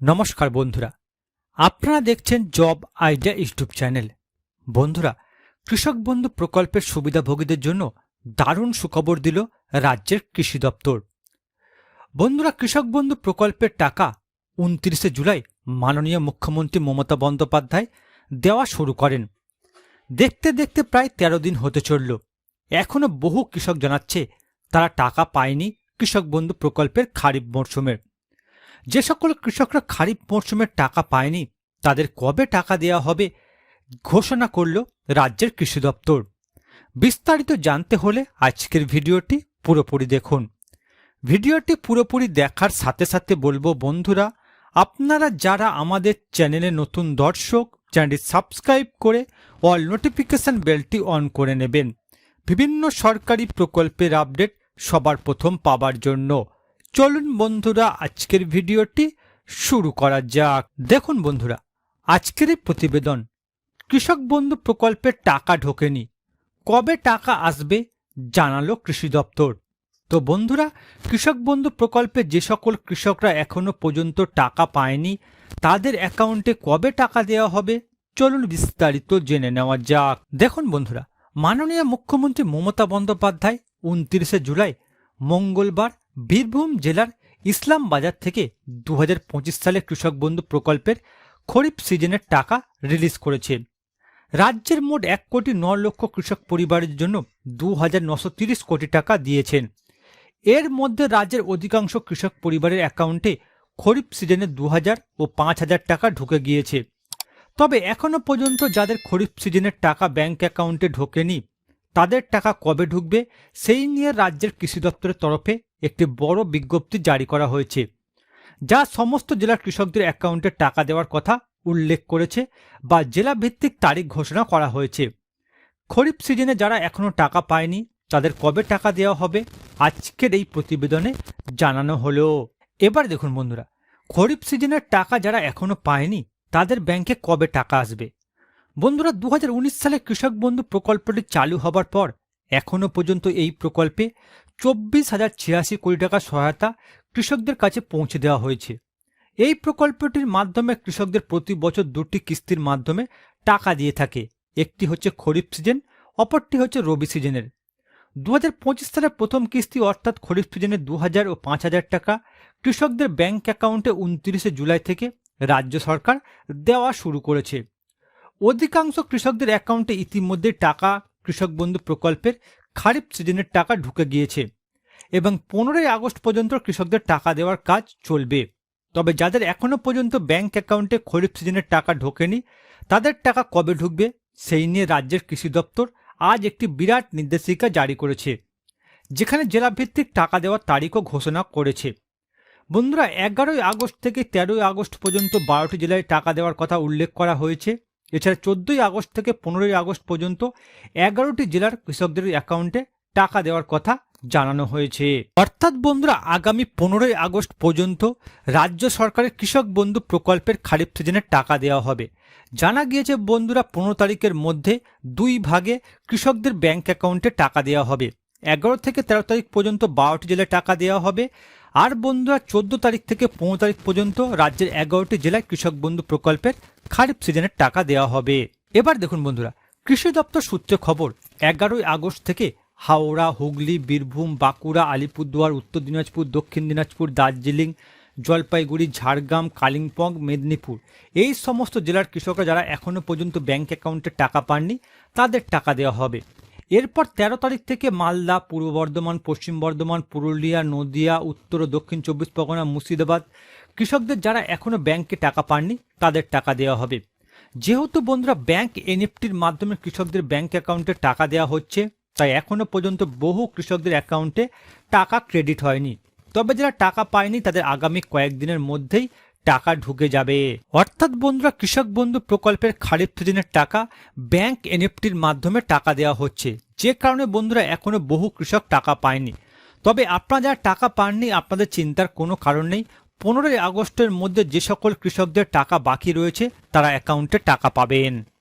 নমস্কার বন্ধুরা, আপনারা দেখছেন জব আইডিয়া ইউটিউব চ্যানেল। বন্ধুরা, কৃষক বন্ধু প্রকল্পের সুবিধাভোগীদের জন্য দারুণ সুখবর দিল রাজ্যের কৃষি দপ্তর। বন্ধুরা, কৃষক বন্ধু প্রকল্পের টাকা উনত্রিশে জুলাই মাননীয় মুখ্যমন্ত্রী মমতা বন্দ্যোপাধ্যায় দেওয়া শুরু করেন। দেখতে দেখতে প্রায় তেরো দিন হতে চলল। এখনও বহু কৃষক জানাচ্ছে তারা টাকা পায়নি কৃষক বন্ধু প্রকল্পের খারিফ মরশুমের। যে সকল কৃষকরা খারিফ মরশুমের টাকা পায়নি, তাদের কবে টাকা দেওয়া হবে ঘোষণা করল রাজ্যের কৃষি দপ্তর। বিস্তারিত জানতে হলে আজকের ভিডিওটি পুরোপুরি দেখুন। ভিডিওটি পুরোপুরি দেখার সাথে সাথে বলব, বন্ধুরা, আপনারা যারা আমাদের চ্যানেলে নতুন দর্শক, চ্যানেলটি সাবস্ক্রাইব করে অল নোটিফিকেশন বেলটি অন করে নেবেন। বিভিন্ন সরকারি প্রকল্পের আপডেট সবার প্রথম পাবার জন্য। চলুন বন্ধুরা, আজকের ভিডিওটি শুরু করা যাক। দেখুন বন্ধুরা, আজকের প্রতিবেদন, কৃষক বন্ধু প্রকল্পের টাকা ঢোকেনি। কবে টাকা আসবে জানালো কৃষি দপ্তর। তো বন্ধুরা, কৃষক বন্ধু প্রকল্পে যে সকল কৃষকরা এখনও পর্যন্ত টাকা পায়নি, তাদের অ্যাকাউন্টে কবে টাকা দেওয়া হবে, চলুন বিস্তারিত জেনে নেওয়া যাক। দেখুন বন্ধুরা, মাননীয় মুখ্যমন্ত্রী মমতা বন্দ্যোপাধ্যায়, উনত্রিশে জুলাই, মঙ্গলবার বীরভূম জেলার ইসলাম বাজার থেকে দু হাজার পঁচিশ সালে কৃষক বন্ধু প্রকল্পের খরিফ সিজনের টাকা রিলিজ করেছে। রাজ্যের মোট এক কোটি ন লক্ষ কৃষক পরিবারের জন্য দু কোটি টাকা দিয়েছেন। এর মধ্যে রাজ্যের অধিকাংশ কৃষক পরিবারের অ্যাকাউন্টে খরিফ সিজনে দু হাজার ও পাঁচ হাজার টাকা ঢুকে গিয়েছে। তবে এখনও পর্যন্ত যাদের খরিফ সিজনের টাকা ব্যাংক অ্যাকাউন্টে ঢোকেনি, তাদের টাকা কবে ঢুকবে সেই নিয়ে রাজ্যের কৃষি দপ্তরের তরফে একটি বড় বিজ্ঞপ্তি জারি করা হয়েছে, যা সমস্ত জেলার কৃষকদের অ্যাকাউন্টে টাকা দেওয়ার কথা উল্লেখ করেছে বা জেলা ভিত্তিক তারিখ ঘোষণা করা হয়েছে। খরিফ সিজনে যারা এখনও টাকা পায়নি, তাদের কবে টাকা দেওয়া হবে আজকের এই প্রতিবেদনে জানানো হলো। এবার দেখুন বন্ধুরা, খরিফ সিজনের টাকা যারা এখনও পায়নি, তাদের ব্যাংকে কবে টাকা আসবে? বন্ধুরা দু হাজার উনিশ সালে কৃষক বন্ধু প্রকল্পটি চালু হবার পর এখনও পর্যন্ত এই প্রকল্পে চব্বিশ হাজার ছিয়াশি কোটি টাকা সহায়তা কৃষকদের কাছে পৌঁছে দেওয়া হয়েছে। এই প্রকল্পটির মাধ্যমে কৃষকদের প্রতি বছর দুটি কিস্তির মাধ্যমে টাকা দিয়ে থাকে। একটি হচ্ছে খরিফ সিজন, অপরটি হচ্ছে রবি সিজনের। দু হাজার পঁচিশ সালের প্রথম কিস্তি অর্থাৎ খরিফ সিজনে দু হাজার ও পাঁচ হাজার টাকা কৃষকদের ব্যাংক অ্যাকাউন্টে উনত্রিশে জুলাই থেকে রাজ্য সরকার দেওয়া শুরু করেছে। অধিকাংশ কৃষকদের অ্যাকাউন্টে ইতিমধ্যে টাকা কৃষক বন্ধু প্রকল্পের খারিফ সিজনের টাকা ঢুকে গিয়েছে এবং পনেরোই আগস্ট পর্যন্ত কৃষকদের টাকা দেওয়ার কাজ চলবে। তবে যাদের এখনও পর্যন্ত ব্যাংক অ্যাকাউন্টে খরিফ সিজনের টাকা ঢোকেনি, তাদের টাকা কবে ঢুকবে সেই নিয়ে রাজ্যের কৃষি দপ্তর আজ একটি বিরাট নির্দেশিকা জারি করেছে, যেখানে জেলাভিত্তিক টাকা দেওয়ার তারিখও ঘোষণা করেছে। বন্ধুরা, এগারোই আগস্ট থেকে তেরোই আগস্ট পর্যন্ত বারোটি জেলায় টাকা দেওয়ার কথা উল্লেখ করা হয়েছে। এছাড়া চোদ্দোই আগস্ট থেকে পনেরোই আগস্ট পর্যন্ত এগারোটি জেলার কৃষকদের অ্যাকাউন্টে টাকা দেওয়ার কথা জানানো হয়েছে। অর্থাৎ বন্ধুরা, আগামী পনেরোই আগস্ট পর্যন্ত রাজ্য সরকারের কৃষক বন্ধু প্রকল্পের খারিফ সিজনে টাকা দেওয়া হবে। জানা গিয়েছে বন্ধুরা, পনেরো তারিখের মধ্যে দুই ভাগে কৃষকদের ব্যাংক অ্যাকাউন্টে টাকা দেওয়া হবে। এগারো থেকে তেরো তারিখ পর্যন্ত বারোটি জেলায় টাকা দেওয়া হবে। আর বন্ধুরা, চোদ্দ তারিখ থেকে পনেরো তারিখ পর্যন্ত রাজ্যের এগারোটি জেলায় কৃষক বন্ধু প্রকল্পের খারিফ সিজনের টাকা দেওয়া হবে। এবার দেখুন বন্ধুরা, কৃষি দপ্তর সূত্রে খবর, এগারোই আগস্ট থেকে হাওড়া, হুগলি, বীরভূম, বাঁকুড়া, আলিপুরদুয়ার, উত্তর দিনাজপুর, দক্ষিণ দিনাজপুর, দার্জিলিং, জলপাইগুড়ি, ঝাড়গ্রাম, কালিম্পং, মেদিনীপুর এই সমস্ত জেলার কৃষকরা যারা এখনও পর্যন্ত ব্যাংক অ্যাকাউন্টে টাকা পাননি, তাদের টাকা দেওয়া হবে। এরপর ১৩ তারিখ থেকে মালদা, পূর্ব বর্ধমান, পশ্চিম বর্ধমান, পুরুলিয়া, নদিয়া, উত্তর ও দক্ষিণ চব্বিশ পরগনা, মুর্শিদাবাদ। কৃষকদের যারা এখনও ব্যাংকে টাকা পাননি, তাদের টাকা দেওয়া হবে। যেহেতু বন্ধুরা ব্যাংক এনএফটির মাধ্যমে কৃষকদের ব্যাংক অ্যাকাউন্টে টাকা দেওয়া হচ্ছে, তাই এখনও পর্যন্ত বহু কৃষকদের অ্যাকাউন্টে টাকা ক্রেডিট হয়নি। তবে যারা টাকা পায়নি, তাদের আগামী কয়েকদিনের মধ্যেই টাকা ঢুকে যাবে। অর্থাৎ বন্ধুরা, কৃষক বন্ধু প্রকল্পের খারিফ সিজনের টাকা ব্যাংক এনএফটির মাধ্যমে টাকা দেওয়া হচ্ছে। যে কারণে বন্ধুরা এখনও বহু কৃষক টাকা পায়নি। তবে আপনারা যারা টাকা পাননি, আপনাদের চিন্তার কোনো কারণ নেই। পনেরোই আগস্টের মধ্যে যে সকল কৃষকদের টাকা বাকি রয়েছে, তারা অ্যাকাউন্টে টাকা পাবেন।